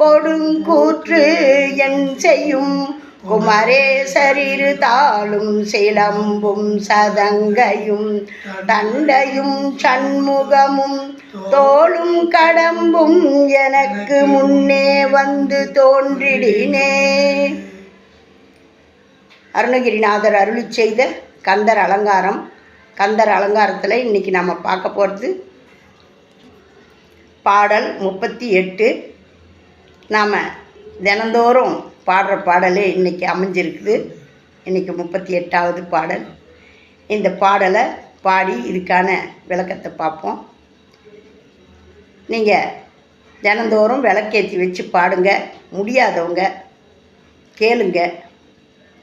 கொடுங்கூற்று என் செய்யும். குமரேசரிரு தாளும் சிலம்பும் சதங்கையும். தண்டையும் சண்முகமும் தோளும் கடம்பும் எனக்கு முன்னே வந்து தோன்றிடினே. அருணகிரிநாதர் அருளி செய்த கந்தர் அலங்காரம். கந்தர் அலங்காரத்தில் இன்றைக்கி நம்ம பார்க்க போகிறது பாடல் முப்பத்தி எட்டு. நாம் தினந்தோறும் பாடுற பாடலே இன்றைக்கி அமைஞ்சிருக்குது. இன்றைக்கி முப்பத்தி எட்டாவது பாடல். இந்த பாடலை பாடி இதுக்கான விளக்கத்தை பார்ப்போம். நீங்கள் தினந்தோறும் விளக்கேற்றி வச்சு பாடுங்க. முடியாதவங்க கேளுங்க.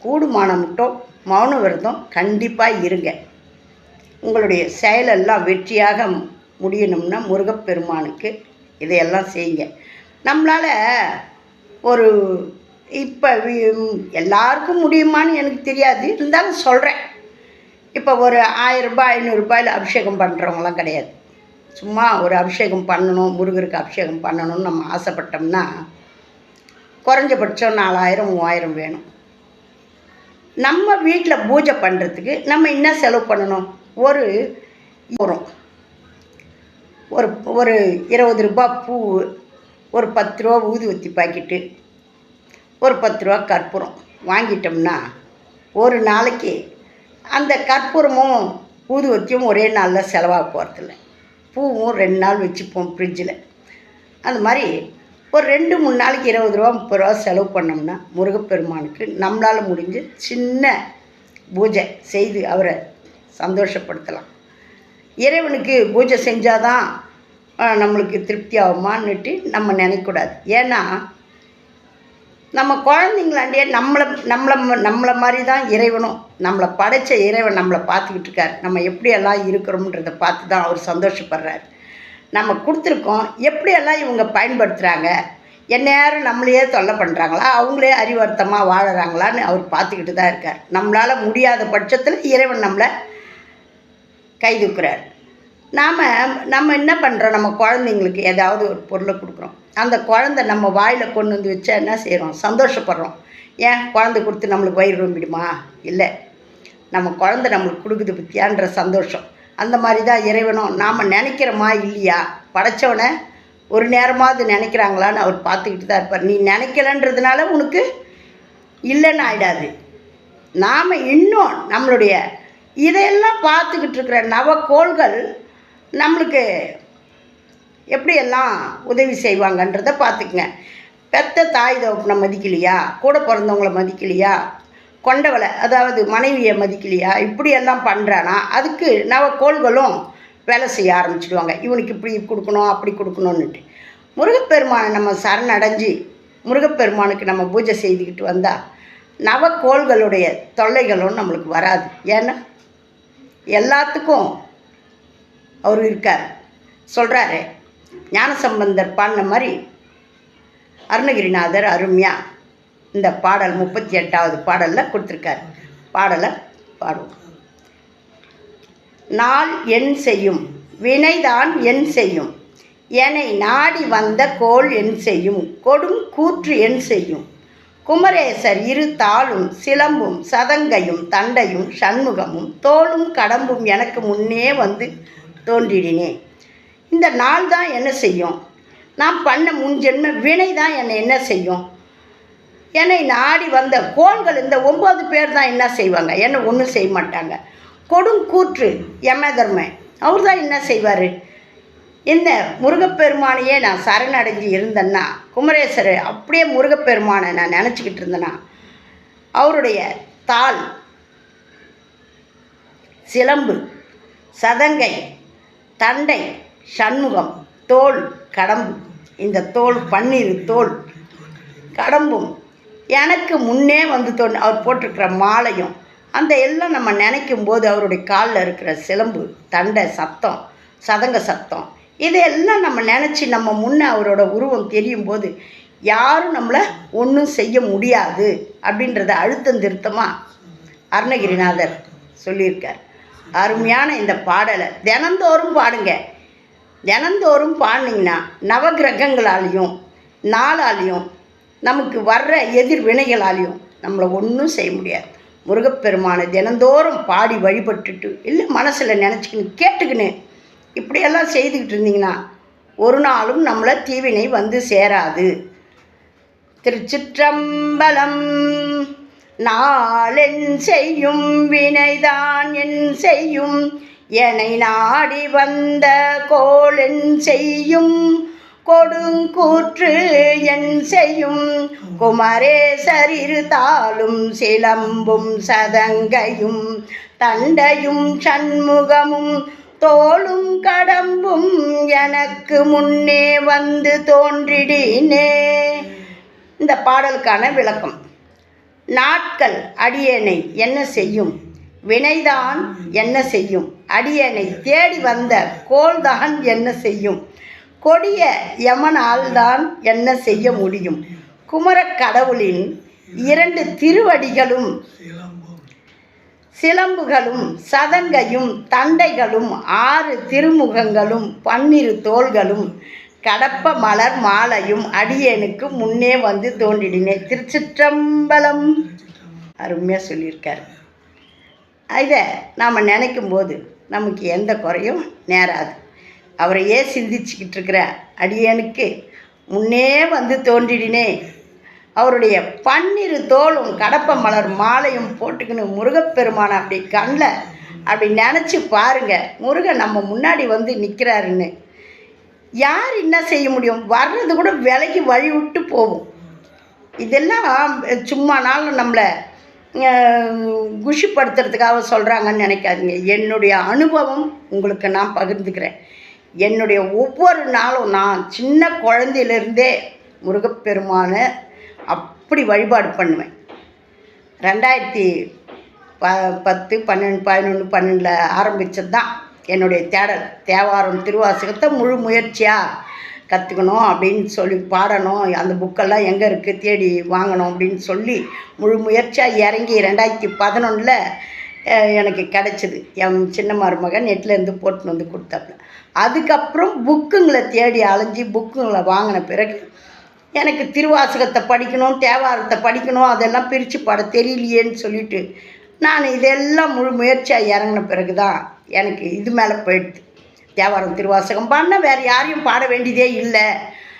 கூடுமான மட்டும் மௌன விரதம் கண்டிப்பாக இருங்க. உங்களுடைய செயலெல்லாம் வெற்றியாக முடியணும்னா முருகப்பெருமானுக்கு இதையெல்லாம் செய்யுங்க. நம்மளால் ஒரு இப்போ எல்லாருக்கும் முடியுமான்னு எனக்கு தெரியாது. இருந்தாலும் சொல்கிறேன் இப்போ ஒரு ஆயிரரூபா ஐநூறுரூபாயில் அபிஷேகம் பண்ணுறவங்களாம் கிடையாது. சும்மா ஒரு அபிஷேகம் பண்ணணும் முருகருக்கு அபிஷேகம் பண்ணணும்னு நம்ம ஆசைப்பட்டோம்னா குறைஞ்சபட்சம் நாலாயிரம் மூவாயிரம் வேணும். நம்ம வீட்டில் பூஜை பண்ணுறதுக்கு நம்ம என்ன செலவு பண்ணணும்? ஒரு வரும் ஒரு ஒரு இருபது ரூபா பூ ஒரு பத்து ரூபா ஊதுவத்தி பாக்கெட்டு ஒரு பத்து ரூபா கற்பூரம் வாங்கிட்டோம்னா ஒரு நாளைக்கு அந்த கற்பூரமும் ஊதுவத்தியும் ஒரே நாளில் செலவாக போகிறதில்ல பூவும் ரெண்டு நாள் வச்சுப்போம் ஃப்ரிட்ஜில் அந்த மாதிரி ஒரு ரெண்டு மூணு நாளைக்கு இருபது ரூபா முப்பது ரூபா செலவு பண்ணோம்னா முருகப்பெருமானுக்கு நம்மளால் முடிஞ்சு சின்ன பூஜை செய்து அவரை சந்தோஷப்படுத்தலாம். இறைவனுக்கு பூஜை செஞ்சாதான் நம்மளுக்கு திருப்தி ஆகுமான்னுட்டு நம்ம நினைக்கக்கூடாது. ஏன்னா நம்ம குழந்தைங்களாண்டியே நம்மளை நம்மளை நம்மளை மாதிரி தான் இறைவனும் நம்மளை படைச்ச இறைவன் நம்மளை பார்த்துக்கிட்டு இருக்கார். நம்ம எப்படியெல்லாம் இருக்கிறோம்ன்றதை பார்த்து தான் அவர் சந்தோஷப்படுறார். நம்ம கொடுத்துருக்கோம் எப்படியெல்லாம் இவங்க பயன்படுத்துகிறாங்க எந்நேரம் நம்மளையே தொல்லை பண்ணுறாங்களா அவங்களே அறிவர்த்தமாக வாழறாங்களான்னு அவர் பார்த்துக்கிட்டு தான் இருக்கார். நம்மளால் முடியாத பட்சத்தில் இறைவன் நம்மளை கைதுக்குறார் நாம் நம்ம என்ன பண்ணுறோம் நம்ம குழந்தைங்களுக்கு ஏதாவது ஒரு பொருளை கொடுக்குறோம். அந்த குழந்தை நம்ம வாயில் கொண்டு வந்து வச்சா என்ன செய்கிறோம் சந்தோஷப்படுறோம். ஏன்? குழந்தை கொடுத்து நம்மளுக்கு வயிறு ரொம்பிடுமா இல்லை. நம்ம குழந்தை நம்மளுக்கு கொடுக்குது பற்றியான்ற சந்தோஷம். அந்த மாதிரி தான் இறைவனும் நாம் நினைக்கிறோமா? இல்லையா? படைத்தவனை ஒரு நேரமாவது நினைக்கிறாங்களான்னு அவர் பார்த்துக்கிட்டு தான் இருப்பார். நீ நினைக்கலன்றதுனால உனக்கு இல்லைன்னு ஆயிடாது. நாம் இன்னும் நம்மளுடைய இதையெல்லாம் பார்த்துக்கிட்டு இருக்கிற நவக்கோள்கள் நம்மளுக்கு எப்படியெல்லாம் உதவி செய்வாங்கன்றதை பார்த்துக்குங்க. பெத்த தாய் தகப்பனை மதிக்கலையா? கூட பிறந்தவங்கள மதிக்கலையா? கொண்டவளை அதாவது மனைவியை மதிக்கலையா? இப்படியெல்லாம் பண்ணுறானா அதுக்கு நவக்கோள்களும் வேலை செய்ய ஆரம்பிச்சிடுவாங்க. இவனுக்கு இப்படி கொடுக்கணும் அப்படி கொடுக்கணுன்னுட்டு முருகப்பெருமானை நம்ம சரணடைஞ்சு முருகப்பெருமானுக்கு நம்ம பூஜை செய்துக்கிட்டு வந்தால் நவக்கோள்களுடைய தொல்லைகளும் நம்மளுக்கு வராது. ஏன்னா எல்லாத்துக்கும் அவர் இருக்கார். சொல்கிறாரு ஞானசம்பந்தர் பாடின மாதிரி அருணகிரிநாதர் அருமையாக இந்த பாடல் முப்பத்தி எட்டாவது பாடலில் கொடுத்துருக்காரு. பாடலை பாடுவோம். நாள் என் செய்யும் வினைதான் என் செய்யும் என்னை நாடி வந்த கோள் என் செய்யும் கொடும் கூற்று என் செய்யும். குமரேசர் இரு தாளும் சிலம்பும் சதங்கையும் தண்டையும் சண்முகமும் தோளும் கடம்பும் எனக்கு முன்னே வந்து தோன்றிடினே. இந்த நாள் தான் என்ன செய்யும்? நான் பண்ண முன்ஜென்ம வினை தான் என்னை என்ன செய்யும்? என்னை நாடி வந்த கோள்கள் இந்த ஒம்பது பேர் தான் என்ன செய்வாங்க? என்ன ஒன்றும் செய்ய மாட்டாங்க. கொடும் கூற்று யமதர்ம அவர் தான் என்ன செய்வார்? இந்த முருகப்பெருமானையே நான் சரணடைஞ்சு இருந்தேன்னா குமரேசர் அப்படியே முருகப்பெருமானை நான் நினச்சிக்கிட்டு இருந்தேன்னா அவருடைய தாள் சிலம்பு சதங்கை தண்டை சண்முகம் தோல் கடம்பு. இந்த தோல் பன்னீர் தோல் கடம்பும். எனக்கு முன்னே வந்து தோணு அவர் போட்டிருக்கிற மாலையும் அந்த எல்லாம் நம்ம நினைக்கும் போது அவருடைய காலில் இருக்கிற சிலம்பு தண்டை சத்தம் சதங்க சத்தம் இதையெல்லாம் நம்ம நினச்சி நம்ம முன்னே அவரோட உருவம் தெரியும் போது யாரும் நம்மளை ஒன்றும் செய்ய முடியாது அப்படின்றத அழுத்தம் திருத்தமாக அருணகிரிநாதர் சொல்லியிருக்கார். அருமையான இந்த பாடலை தினந்தோறும் பாடுங்க. தினந்தோறும் பாடினீங்கன்னா நவகிரகங்களாலையும் நாளாலையும் நமக்கு வர்ற எதிர்வினைகளாலையும் நம்மளை ஒன்றும் செய்ய முடியாது. முருகப்பெருமானை தினந்தோறும் பாடி வழிபட்டுட்டு இல்லை மனசில் நினச்சிக்கின்னு கேட்டுக்கின்னு இப்படியெல்லாம் செய்துக்கிட்டு இருந்தீங்கன்னா ஒரு நாளும் நம்மளை தீவினை வந்து சேராது. திருச்சிற்றம்பலம் நாளென் செய்யும் வினைதான் என் செய்யும். என்னை நாடி வந்த கோளென் செய்யும். கொடுங்கூற்று என் செய்யும். குமரேசர் தாளும் சிலம்பும் சதங்கையும். தண்டையும் சண்முகமும் தோளும் கடம்பும் எனக்கு முன்னே வந்து தோன்றிடினே. இந்த பாடலுக்கான விளக்கம். நாட்கள் அடியேனை என்ன செய்யும்? வினைதான் என்ன செய்யும்? அடியனை தேடி வந்த கோள்தான் என்ன செய்யும்? கொடிய யமனால் தான் என்ன செய்ய முடியும்? குமரக் கடவுளின் இரண்டு திருவடிகளும் சிலம்புகளும் சதங்கையும் தண்டைகளும் ஆறு திருமுகங்களும் பன்னிரு தோள்களும் கடப்ப மலர் மாலையும் அடியனுக்கு முன்னே வந்து தோன்றிடினே திருச்சிற்றம்பலம். அருமையாக சொல்லியிருக்காரு. இதை நாம் நினைக்கும் போது நமக்கு எந்த குறையும் நேராது. அவரையே சிந்திச்சுக்கிட்டு இருக்கிற அடியனுக்கு முன்னே வந்து தோன்றிடினே அவருடைய பன்னிரு தோளும் கடப்ப மலர் மாலையும் போட்டுக்கின்னு முருகப்பெருமானை அப்படி கண்ணில் அப்படி நினச்சி பாருங்க. முருகன் நம்ம முன்னாடி வந்து நிற்கிறாருன்னு யார் என்ன செய்ய முடியும்? வர்றது கூட விலைக்கு வழி விட்டு போகும். இதெல்லாம் சும்மா நாள் நம்மளை குஷிப்படுத்துறதுக்காக சொல்கிறாங்கன்னு நினைக்காதீங்க. என்னுடைய அனுபவம் உங்களுக்கு நான் பகிர்ந்துக்கிறேன். என்னுடைய ஒவ்வொரு நாளும் நான் சின்ன குழந்தையிலேருந்தே முருகப்பெருமானை அப்படி வழிபாடு பண்ணுவேன். ரெண்டாயிரத்தி ப பத்து பன்னெண்டு பதினொன்று பன்னெண்டில் ஆரம்பித்தது தான் என்னுடைய தேடல் தேவாரம் திருவாசகத்தை முழு முயற்சியாக கற்றுக்கணும் அப்படின்னு சொல்லி பாடணும். அந்த புக்கெல்லாம் எங்கே இருக்குது தேடி வாங்கணும் அப்படின்னு சொல்லி முழு முயற்சியாக இறங்கி ரெண்டாயிரத்தி பதினொன்றில் எனக்கு கிடச்சிது. என் சின்ன மருமகன் நெட்லேருந்து போட்டுன்னு வந்து கொடுத்தாப்புல. அதுக்கப்புறம் புக்குங்களை தேடி அலைஞ்சி புக்குங்களை வாங்கின பிறகு எனக்கு திருவாசகத்தை படிக்கணும் தேவாரத்தை படிக்கணும் அதெல்லாம் பிரித்து பாட தெரியலையேன்னு சொல்லிட்டு நான் இதெல்லாம் முழு முயற்சியாக இறங்கின பிறகு தான் எனக்கு இது மேலே போயிடுது. தேவாரம் திருவாசகம் பாடினா வேறு யாரையும் பாட வேண்டியதே இல்லை.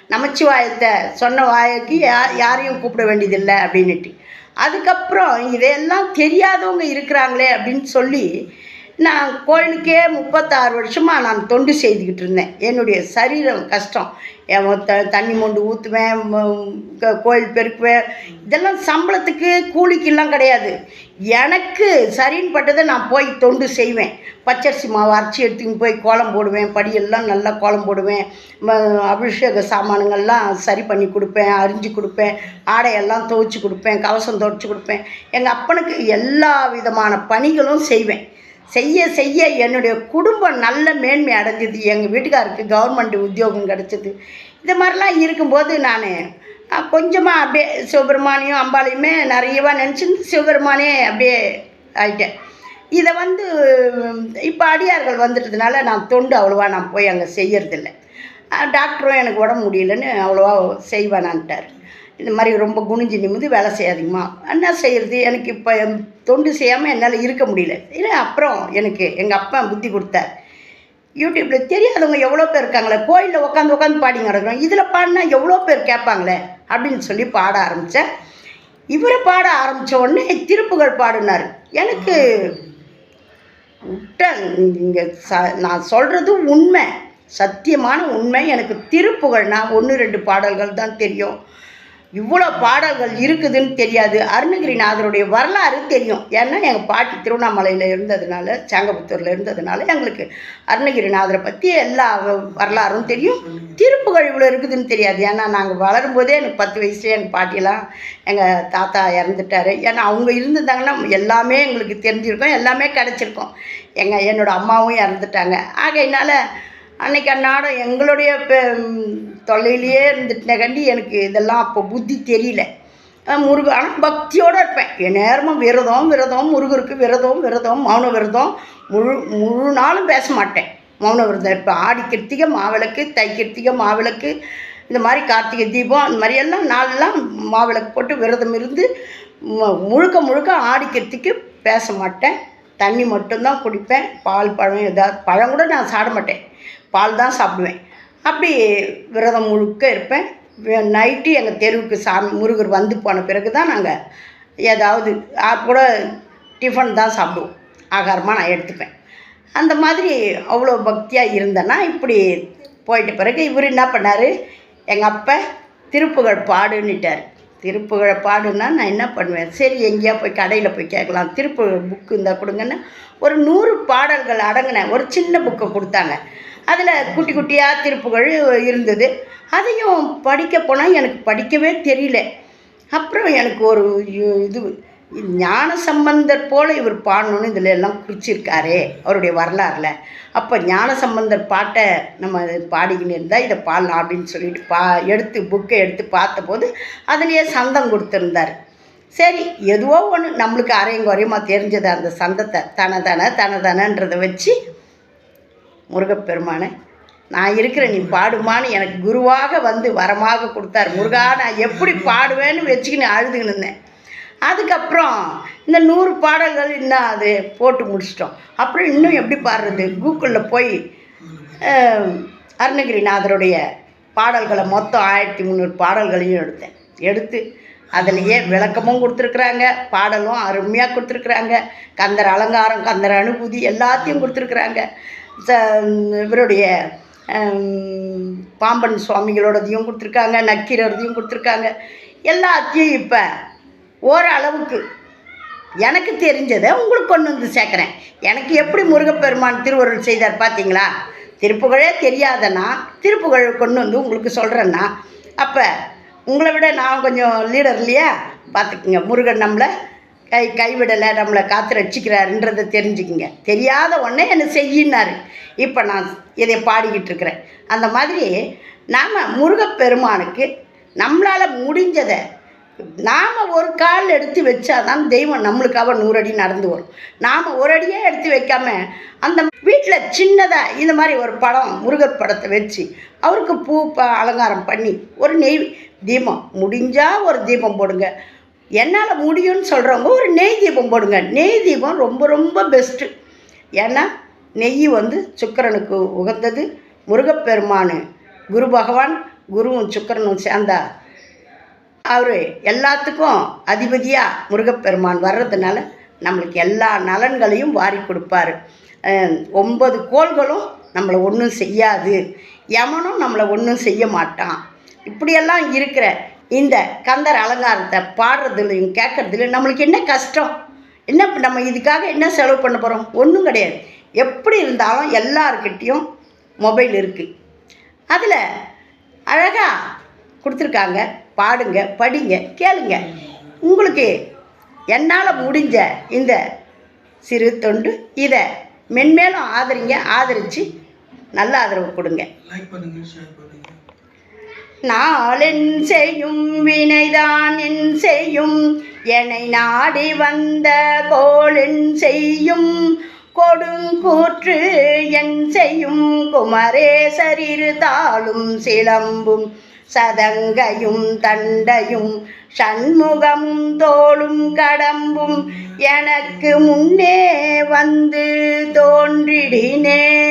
நமச்சிவாயத்தை சொன்ன வாயக்கு யா யாரையும் கூப்பிட வேண்டியதில்லை அப்படின்னுட்டு. அதுக்கப்புறம் இதையெல்லாம் தெரியாதவங்க இருக்கிறாங்களே அப்படின்னு சொல்லி நான் கோயிலுக்கே முப்பத்தாறு வருஷமாக நான் தொண்டு செய்துக்கிட்டு இருந்தேன். என்னுடைய சரீரம் கஷ்டம். என் த தண்ணி மொண்டு ஊற்றுவேன் கோயில் பெருக்குவேன். இதெல்லாம் சம்பளத்துக்கு கூலிக்கெல்லாம் கிடையாது. எனக்கு சரின்னு பட்டதை நான் போய் தொண்டு செய்வேன். பச்சரிசி மாவு அரைச்சி எடுத்துக்கின்னு போய் கோலம் போடுவேன். படியெல்லாம் நல்லா கோலம் போடுவேன். ம- அபிஷேக சாமானுங்கள்லாம் சரி பண்ணி கொடுப்பேன். அரிஞ்சு கொடுப்பேன். ஆடையெல்லாம் துவைச்சி கொடுப்பேன். கவசம் துவைச்சி கொடுப்பேன். எங்கள் அப்பனுக்கு எல்லா விதமான பணிகளும் செய்வேன். செய்ய செய்ய என்னுடைய குடும்பம் நல்ல மேன்மை அடைஞ்சது. எங்கள் வீட்டுக்காருக்கு கவர்மெண்ட் உத்தியோகம் கிடச்சிது. இந்த மாதிரிலாம் இருக்கும்போது நான் கொஞ்சமாக அப்படியே சிவபெருமானையும் அம்பாளையுமே நிறையவா நினச்சிருந்து சிவபெருமானே அப்படியே ஆகிட்டேன் இதை வந்து இப்போ அடியார்கள் வந்துட்டதுனால நான் தொண்டு அவ்வளோவா நான் போய் அங்கே செய்யறதில்ல. டாக்டரும் எனக்கு உடம்பு முடியலன்னு அவ்வளோவா செய்வேனான்ட்டார். இந்த மாதிரி ரொம்ப குனிஞ்சு நிமிந்து வேலை செய்யாதீங்கம்மா. என்ன செய்கிறது எனக்கு இப்போ தொண்டு செய்யாமல் என்னால் இருக்க முடியல. இல்லை அப்புறம் எனக்கு எங்கள் அப்பா புத்தி கொடுத்தார். யூடியூப்பில் தெரியாதவங்க எவ்வளோ பேர் இருக்காங்களே? கோயிலில் உட்காந்து உட்காந்து பாடி நடக்கிறோம். இதில் பாடினா எவ்வளோ பேர் கேட்பாங்களே? அப்படின்னு சொல்லி பாட ஆரம்பித்தேன் இவரை பாட ஆரம்பித்த உடனே திருப்புகள் பாடினார். எனக்கு விட்ட இங்கே ச நான் சொல்கிறது உண்மை. சத்தியமான உண்மை. எனக்கு திருப்புகள்னால் ஒன்று ரெண்டு பாடல்கள் தான் தெரியும். இவ்வளோ பாடல்கள் இருக்குதுன்னு தெரியாது. அருணகிரிநாதருடைய வரலாறு தெரியும். ஏன்னா எங்கள் பாட்டி திருவண்ணாமலையில் இருந்ததுனால சாங்கபுத்தூரில் இருந்ததுனால எங்களுக்கு அருணகிரிநாதரை பற்றி எல்லா வரலாறும் தெரியும். திருப்புகள் இவ்வளோ இருக்குதுன்னு தெரியாது. ஏன்னா நாங்கள் வளரும்போதே எனக்கு பத்து வயசுலேயே எங்கள் பாட்டியெல்லாம் எங்கள் தாத்தா இறந்துட்டாரு. ஏன்னா அவங்க இருந்திருந்தாங்கன்னா எல்லாமே எங்களுக்கு தெரிஞ்சிருக்கும். எல்லாமே கிடச்சிருக்கும். எங்கள் என்னோட அம்மாவும் இறந்துட்டாங்க. ஆகையினால் அன்னைக்கு அன்னாடம் எங்களுடைய தொல்லையிலேயே இருந்துட்டேகண்டி எனக்கு இதெல்லாம் அப்போ புத்தி தெரியல. முருக ஆனால் பக்தியோடு இருப்பேன். என் நேரமும் விரதம் விரதம் முருகருக்கு விரதம் விரதம் மௌன விரதம். முழு முழு நாளும் பேச மாட்டேன். மௌன விரதம் இருப்பேன். ஆடி கிருத்திகை மாவிளக்கு தை கிருத்திகை மாவிளக்கு இந்த மாதிரி கார்த்திகை தீபம் அந்த மாதிரி எல்லாம் நாளெல்லாம் மாவிளக்கு போட்டு விரதம் இருந்து முழுக்க முழுக்க ஆடிக்கிறதுக்கு பேச மாட்டேன். தண்ணி மட்டும்தான் குடிப்பேன். பால் பழம் ஏதாவது பழம் கூட நான் சாட மாட்டேன். பால் தான் சாப்பிடுவேன். அப்படி விரதம் முழுக்க இருப்பேன். நைட்டு எங்கள் தெருவுக்கு சாமி முருகர் வந்து போன பிறகு தான் நாங்கள் ஏதாவது கூட டிஃபன் தான் சாப்பிடுவோம். ஆகாரமாக நான் எடுத்துப்பேன். அந்த மாதிரி அவ்வளோ பக்தியாக இருந்தேன்னா இப்படி போயிட்ட பிறகு இவர் என்ன பண்ணார்? எங்கள் அப்பா திருப்புகழ் பாடுன்னுட்டார். திருப்புகழை பாடுன்னா நான் என்ன பண்ணுவேன்? சரி எங்கேயா போய் கடையில் போய் கேட்கலாம். திருப்புகழ் புக்கு இருந்தால் கொடுங்கன்னு ஒரு நூறு பாடல்கள் அடங்கின ஒரு சின்ன புக்கை கொடுத்தாங்க. அதில் குட்டி குட்டியாக திருப்புகள் இருந்தது. அதையும் படிக்க போனால் எனக்கு படிக்கவே தெரியல. அப்புறம் எனக்கு ஒரு இது ஞான சம்பந்தர் போல் இவர் பாடணும்னு இதில் எல்லாம் குறிச்சிருக்காரே அவருடைய வரலாறில். அப்போ ஞான சம்பந்தர் பாட்டை நம்ம பாடிக்கின்னு இருந்தால் இதை பாடலாம் அப்படின்னு சொல்லிட்டு பா எடுத்து புக்கை எடுத்து பார்த்தபோது அதுலேயே சந்தம் கொடுத்துருந்தார். சரி எதுவோ ஒன்று நம்மளுக்கு அரையும் குறையுமா தெரிஞ்சது அந்த சந்தத்தை தன தன தன தனன்றதை வச்சு முருகப்பெருமானை நான் இருக்கிறேன் நீ பாடுமான்னு எனக்கு குருவாக வந்து வரமாக கொடுத்தார். முருகா நான் எப்படி பாடுவேன்னு வச்சுக்கின்னு அழுதுகின்னு இருந்தேன். அதுக்கப்புறம் இந்த நூறு பாடல்கள் இன்னும் அது போட்டு முடிச்சிட்டோம். அப்புறம் இன்னும் எப்படி பாடுறது? கூகுளில் போய் அருணகிரிநாதருடைய பாடல்களை மொத்தம் ஆயிரத்தி முந்நூறு பாடல்களையும் எடுத்தேன். எடுத்து அதுலேயே விளக்கமும் கொடுத்துருக்குறாங்க பாடலும் அருமையாக கொடுத்துருக்குறாங்க. கந்தர் அலங்காரம் கந்தர் அனுபூதி எல்லாத்தையும் கொடுத்துருக்குறாங்க. இவருடைய பாம்பன் சுவாமிகளோடதையும் கொடுத்துருக்காங்க நக்கீரதையும் கொடுத்துருக்காங்க. எல்லாத்தையும் இப்போ ஓரளவுக்கு எனக்கு தெரிஞ்சதை உங்களுக்கு கொண்டு வந்து சேர்க்குறேன். எனக்கு எப்படி முருகப்பெருமான் திருவருள் செய்தார் பார்த்தீங்களா திருப்புகழே தெரியாதனா திருப்புகழ் கொண்டு வந்து உங்களுக்கு சொல்கிறேன்னா அப்போ உங்களை விட நான் கொஞ்சம் லீடர் இல்லையா? பார்த்துக்குங்க முருகன் நம்மளை கை கைவிடலை நம்மளை காத்து ரட்சிக்கிறாருன்றதை தெரிஞ்சுக்குங்க. தெரியாத உடனே என்னை செய்யினாரு இப்போ நான் இதை பாடிக்கிட்டு இருக்கிறேன். அந்த மாதிரி நாம் முருகப்பெருமானுக்கு நம்மளால் முடிஞ்சதை நாம் ஒரு கால் எடுத்து வச்சாதான் தெய்வம் நம்மளுக்காக நூறு அடி நடந்து வரும். நாம் ஒரு அடியே எடுத்து வைக்காம அந்த வீட்டில் சின்னதாக இந்த மாதிரி ஒரு படம் முருகர் படத்தை வச்சு அவருக்கு பூ ப அலங்காரம் பண்ணி ஒரு நெய் தீபம். முடிஞ்சால் ஒரு தீபம் போடுங்க. என்னால் முடியும்னு சொல்கிறவங்க ஒரு நெய் தீபம் போடுங்க. நெய் தீபம் ரொம்ப ரொம்ப பெஸ்ட்டு ஏன்னா நெய் வந்து சுக்கிரனுக்கு உகந்தது. முருகப்பெருமான் குரு பகவான் குருவும் சுக்கிரனும் சேர்ந்தா அவர் எல்லாத்துக்கும் அதிபதியாக முருகப்பெருமான் வர்றதுனால நம்மளுக்கு எல்லா நலன்களையும் வாரி கொடுப்பாரு. ஒன்பது கோள்களும் நம்மளை ஒன்றும் செய்யாது. யமனும் நம்மளை ஒன்றும் செய்ய மாட்டான். இப்படியெல்லாம் இருக்கிற இந்த கந்தர் அலங்காரத்தை பாடுறதுலையும் கேட்குறதுலையும் நம்மளுக்கு என்ன கஷ்டம்? என்ன நம்ம இதுக்காக என்ன செலவு பண்ண போகிறோம் ஒன்றும் கிடையாது. எப்படி இருந்தாலும் எல்லாருக்கிட்டேயும் மொபைல் இருக்குது அதில் அழகாக கொடுத்துருக்காங்க. பாடுங்க படிங்க கேளுங்க. உங்களுக்கு என்னால் முடிஞ்ச இந்த சிறு தொண்டு இதை மென்மேலும் ஆதரிங்க ஆதரித்து நல்ல ஆதரவு கொடுங்க. நாளென் செய்யும் வினைதான் என் செய்யும். என்னை நாடி வந்த கோளென் செய்யும். கொடுங்கூற்று என் செய்யும். குமரேசரிரு தாளும் சிலம்பும். சதங்கையும் தண்டையும் சண்முகமும் தோளும் கடம்பும். எனக்கு முன்னே வந்து தோன்றிடினே.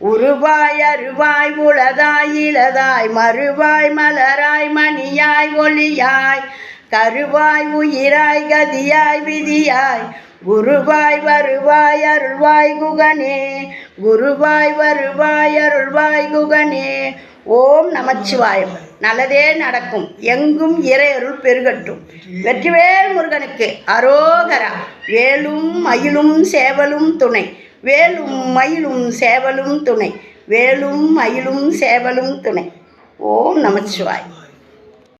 உருவாய் அருவாய் உளதாய் இளதாய் மறுவாய் மலராய் மணியாய் ஒளியாய் கருவாய் உயிராய் கதியாய் விதியாய். குருவாய் வருவாய் அருள்வாய் குகனே குருவாய் வருவாய் அருள்வாய் குகனே. ஓம் நமச்சிவாயம். நல்லதே நடக்கும். எங்கும் இறையருள் பெருகட்டும். வெற்றிவேல் முருகனுக்கு அரோகரா. வேலும் மயிலும் சேவலும் துணை. வேலும் மயிலும் சேவலும் துணை. வேலும் மயிலும் சேவலும் துணை. ஓம் நமச்சிவாய்